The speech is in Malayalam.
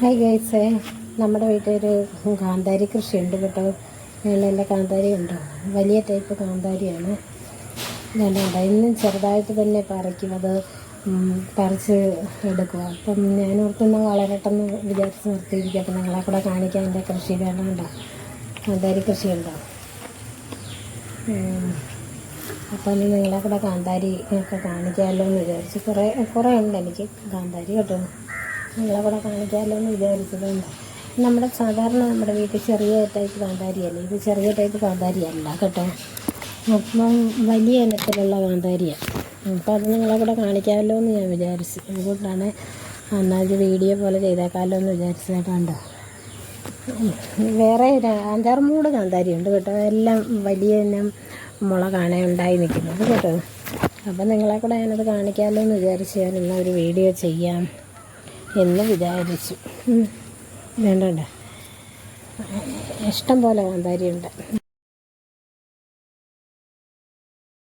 ഹായ് ഗൈസേ നമ്മുടെ വീട്ടിലൊരു കാന്താരി കൃഷിയുണ്ട് കേട്ടോ. മേളിലെ കാന്താരി ഉണ്ടോ? വലിയ ടൈപ്പ് കാന്താരിയാണ്. ഞാൻ ഇന്നും ചെറുതായിട്ട് തന്നെ പറിക്കും. അത് പറിച്ച് എടുക്കുക അപ്പം ഞാൻ ഓർത്തുന്ന വളരട്ടെന്ന് വിചാരിച്ച് നിർത്തിയിരിക്കുക അപ്പം നിങ്ങളെ കൂടെ കാണിക്കാൻ എന്റെ കൃഷി വേണമുണ്ടോ കാന്താരി കൃഷിയുണ്ടോ ഉണ്ടോ? ഇനി നിങ്ങളെ കൂടെ കാന്താരി ഒക്കെ കാണിക്കാമല്ലോ എന്ന് വിചാരിച്ച് കുറേ കുറേ ഉണ്ട് എനിക്ക് കാന്താരി കേട്ടോ. നിങ്ങളെ കൂടെ കാണിക്കാമല്ലോ എന്ന് വിചാരിച്ചതുകൊണ്ട്. നമ്മുടെ സാധാരണ നമ്മുടെ വീട്ടിൽ ചെറിയ ടൈപ്പ് കാന്താരിയല്ലേ? ഇത് ചെറിയ ടൈപ്പ് കാന്താരിയല്ല കേട്ടോ. അപ്പം വലിയ ഇനത്തിലുള്ള കാന്താരിയാണ് അപ്പം അത് നിങ്ങളെ കൂടെ കാണിക്കാമല്ലോ എന്ന് ഞാൻ വിചാരിച്ചു. അതുകൊണ്ടാണ് എന്നാൽ വീഡിയോ പോലെ ചെയ്തേക്കാമല്ലോ എന്ന് വിചാരിച്ചതായിട്ടുണ്ട് വേറെ അഞ്ചാറ് മൂട് കാന്താരി ഉണ്ട് കേട്ടോ. എല്ലാം വലിയ ഇനം മുളകാണ് ഉണ്ടായി നിൽക്കുന്നത് കേട്ടോ. അപ്പം നിങ്ങളെ കൂടെ ഞാനത് കാണിക്കാമല്ലോ എന്ന് വിചാരിച്ച് ഞാൻ ഇന്നൊരു വീഡിയോ ചെയ്യാം. എന്ന് വിചാരിച്ചു. വേണ്ട ഇഷ്ടം പോലെ കാന്താരി ഉണ്ട്